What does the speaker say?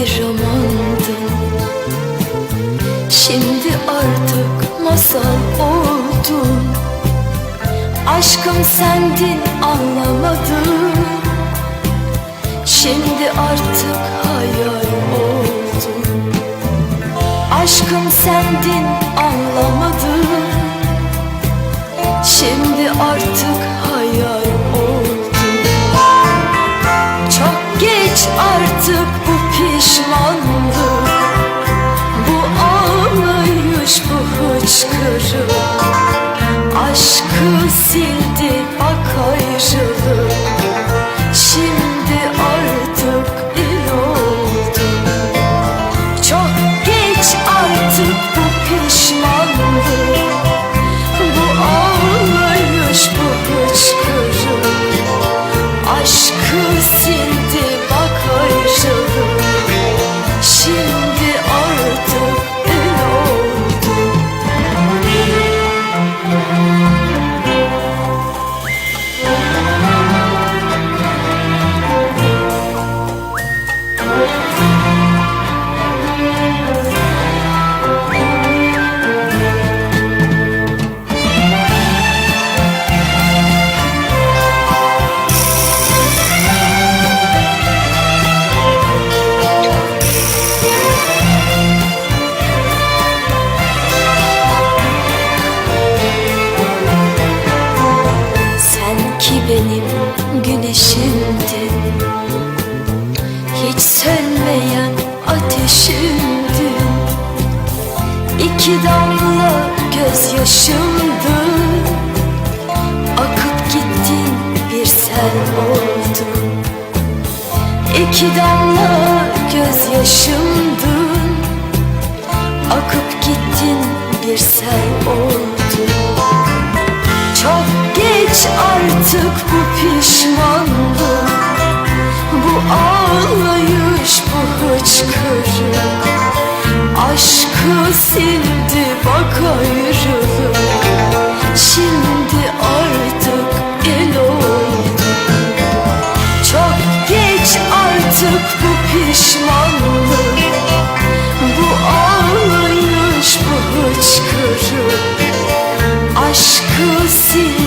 bir romandın Şimdi artık masal oldun Aşkım sendin anlamadım Şimdi artık hayal oldun Aşkım sendin anlamadım Şimdi artık hayal oldun Çok geç artık pişmanlık Bu ağlayış bu hıçkırık. Aşkı sildi ateşimdin İki damla gözyaşımdın Akıp gittin bir sel oldun İki damla gözyaşımdın Akıp gittin bir sel oldun çok geç artık bu pişmanlık Bu ağlayış bu pişmanlık. Bu ağlayış, bu hıçkırık. Aşkı sil.